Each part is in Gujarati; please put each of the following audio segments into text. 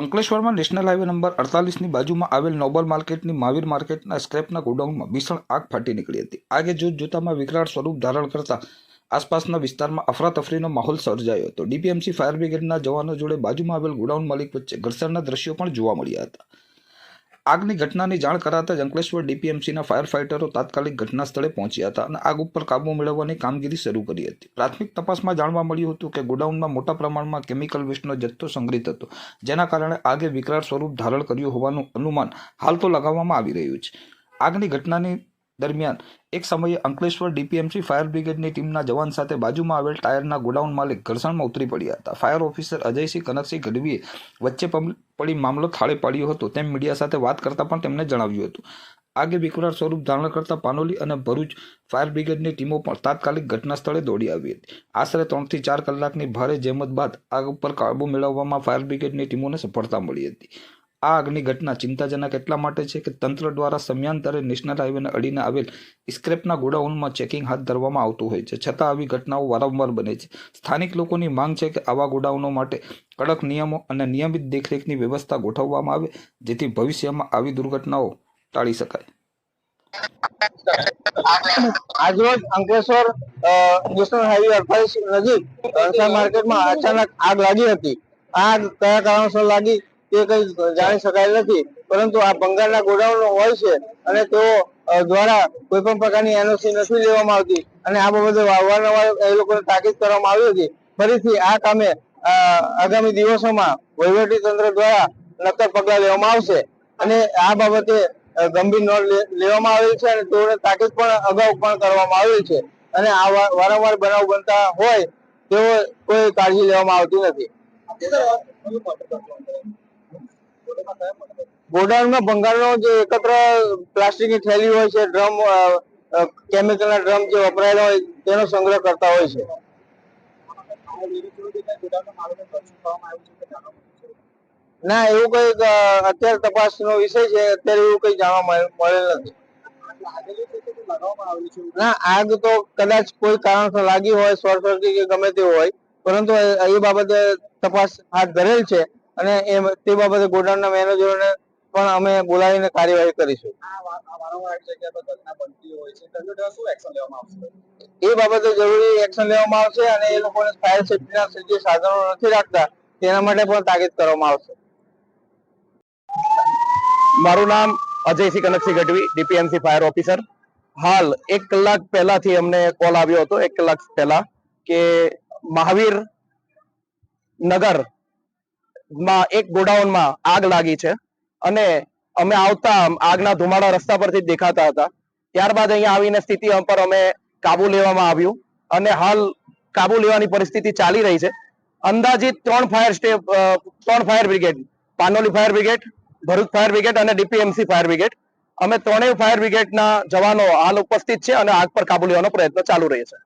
અંકલેશ્વરમાં નેશનલ હાઈવે નંબર અડતાલીસની બાજુમાં આવેલ નોબલ માર્કેટની મહાવીર માર્કેટના સ્ક્રેપના ગોડાઉનમાં ભીષણ આગ ફાટી નીકળી હતી. આગે જોત જોતામાં વિકરાળ સ્વરૂપ ધારણ કરતા આસપાસના વિસ્તારમાં અફરાતફરીનો માહોલ સર્જાયો હતો. ડીપીએમસી ફાયર બ્રિગેડના જવાનો જોડે બાજુમાં આવેલ ગોડાઉન માલિક વચ્ચે ઘર્ષણના દ્રશ્યો પણ જોવા મળ્યા હતા. આગની ઘટનાની જાણ કરાતા જ અંકલેશ્વર ડીપીએમસીના ફાયર ફાઇટરો તાત્કાલિક ઘટના સ્થળે પહોંચ્યા હતા અને આગ ઉપર કાબુ મેળવવાની કામગીરી શરૂ કરી હતી. પ્રાથમિક તપાસમાં જાણવા મળ્યું હતું કે ગોડાઉનમાં મોટા પ્રમાણમાં કેમિકલ વેસ્ટનો જથ્થો સંગ્રહિત હતો, જેના કારણે આગે વિકરાળ સ્વરૂપ ધારણ કર્યું હોવાનું અનુમાન હાલ તો લગાવવામાં આવી રહ્યું છે. આગની ઘટનાની દરમિયાન એક સમયે અંકલેશ્વર ડીપીએમસી ફાયર બ્રિગેડની ટીમના જવાન સાથે બાજુમાં આવેલ ટાયરના ગોડાઉન માલિક ઘર્ષણમાં ઉતરી પડ્યા હતા. ફાયર ઓફિસર અજયસિંહ કનકસિંહ ગઢવીએ વચ્ચે પડી મામલો થાળે પાડ્યો હતો. તેમ મીડિયા સાથે વાત કરતા પણ તેમણે જણાવ્યું હતું. આગે વિકરાળ સ્વરૂપ ધારણ કરતા પાનોલી અને ભરૂચ ફાયર બ્રિગેડની ટીમો પણ તાત્કાલિક ઘટના સ્થળે દોડી આવી હતી. આશરે ત્રણથી ચાર કલાકની ભારે જહેમત બાદ આગ ઉપર કાબુ મેળવવામાં ફાયર બ્રિગેડની ટીમોને સફળતા મળી હતી. આ આગની ઘટના ચિંતાજનક એટલા માટે છે કે તંત્ર દ્વારા સમયાંતરે નેશનલ હાઈવેને અડીને આવેલ સ્ક્રેપના ગોડાઉનમાં ચેકિંગ હાથ ધરવામાં આવતું હોય છે. છતાં આવી ઘટનાઓ વારંવાર બને છે. સ્થાનિક લોકોની માંગ છે કે આવા ગોડાઉનો માટે કડક નિયમો અને નિયમિત દેખરેખની વ્યવસ્થા ગોઠવવામાં આવે, જેથી ભવિષ્યમાં આવી દુર્ઘટનાઓ ટાળી શકાય. આજરોજ અંકલેશ્વર નેશનલ હાઈવે અડતાલીસ નજીક રણછોડ માર્કેટમાં અચાનક આગ લાગી હતી. આગ કયા કારણોસર લાગી? તે કઈ જાણી શકાય નથી. પરંતુ આ ભંગારના ગોડાઉન હોય છે અને તેઓ દ્વારા કોઈ પણ પ્રકારની એનઓસી નથી લેવામાં આવતી. અને આ બાબતે વારંવાર એ લોકોને તાકીદ કરવામાં આવી હતી. ફરીથી આ કામે આગામી દિવસોમાં વહીવટી તંત્ર દ્વારા નક્કર પગલાં લેવામાં આવશે. અને આ બાબતે ગંભીર નોંધ લેવામાં આવેલ છે અને તેઓને તાકીદ પણ અગાઉ પણ કરવામાં આવેલ છે. અને આ વારંવાર બનાવ બનતા હોય તેઓ કોઈ કાળજી લેવામાં આવતી નથી. ગોડાઉનમાં ભંગારનો જે એકત્ર પ્લાસ્ટિકની થેલી હોય છે, ડ્રમ કેમિકલના ડ્રમ જે વપરાયેલા હોય, તેનો સંગ્રહ કરતા હોય છે. ના, એવું કઈ અત્યારે તપાસનો વિષય છે, અત્યારે એવું કઈ જાણવા મળે- મળેલ નથી. ના, આગ તો કદાચ કોઈ કારણસર લાગી હોય શોર્ટ સર્કિટ કે ગમે તે હોય, પરંતુ એ બાબતે તપાસ હાથ ધરેલ છે. અને એ તે બાબતે ગોડાઉનના મેનેજરોને પણ અમે બોલાવીને કાર્યવાહી કરીશું. એ બાબતે જરૂરી એક્શન લેવામાં આવશે અને એ લોકોને ફાયર સેફ્ટીના જે સાધનો નથી રાખતા તેના માટે પણ તાકીદ કરવામાં આવશે. મારું નામ Ajaysinh Kanaksinh Gadhvi DPMC fire officer. હાલ એક કલાક પહેલાથી અમને કોલ આવ્યો હતો એક કલાક પહેલા કે મહાવીર નગર માં એક ગોડાઉનમાં આગ લાગી છે અને અમે આવતા આગના ધુમાડા રસ્તા પરથી દેખાતા હતા. ત્યારબાદ અહીંયા આવીને સ્થિતિ પર અમે કાબુ લેવામાં આવ્યું અને હાલ કાબુ લેવાની પરિસ્થિતિ ચાલી રહી છે. અંદાજિત ત્રણ ફાયર સ્ટેપ ત્રણ fire brigade, Panoli fire brigade, Bharuch fire brigade અને ડીપીએમસી ફાયર બ્રિગેડ. અમે ત્રણેય ફાયર બ્રિગેડના જવાનો હાલ ઉપસ્થિત છે અને આગ પર કાબુ લેવાનો પ્રયત્ન ચાલુ રહે છે.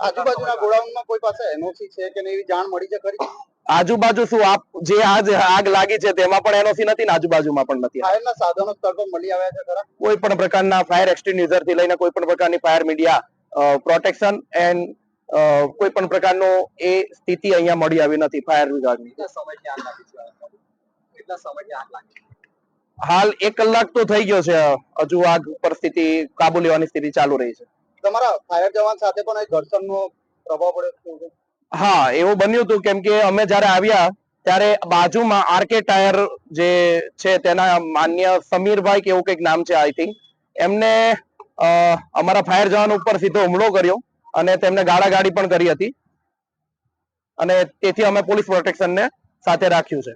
આજુબાજુના ગોડાઉનમાં કોઈ પાસે એનઓસી છે કે એવી જાણ મળી છે ખરી? આજુબાજુ શું આપ જે આજ આગ લાગી છે તેમાં પણ એનઓસી નથી ને આજુબાજુમાં પણ નથી. ફાયરના સાધનો સ્થળ પર મળી આવ્યા છે ખરા? કોઈ પણ પ્રકારના ફાયર એક્સટિન્યુઝરથી લઈને કોઈ પણ પ્રકારની ફાયર મીડિયા પ્રોટેક્શન એન્ડ કોઈ પણ પ્રકારનો એ સ્થિતિ અહીંયા મળી આવી નથી ફાયર વિભાગની. હાલ એક કલાક તો થઈ ગયો છે હજુ આગ પરિસ્થિતિ કાબુ લેવાની સ્થિતિ ચાલુ રહી છે. તમારા ફાયર જવાન સાથે પણ એક ઘર્ષણનો પ્રભાવ પડ્યો હા, એવું બન્યું હતું કેમ કે અમે જ્યારે આવ્યા, ત્યારે બાજુમાં આરકે ટાયર જે છે, તેના માન્ય સમીરભાઈ કે એવું કંઈક નામ છે આઈ થિંક એમને અમારા ફાયર જવાન ઉપર સીધો હુમલો કર્યો અને તેમને ગાળાગાડી પણ કરી હતી. અને તેથી અમે પોલીસ પ્રોટેક્શનને સાથે રાખ્યું છે.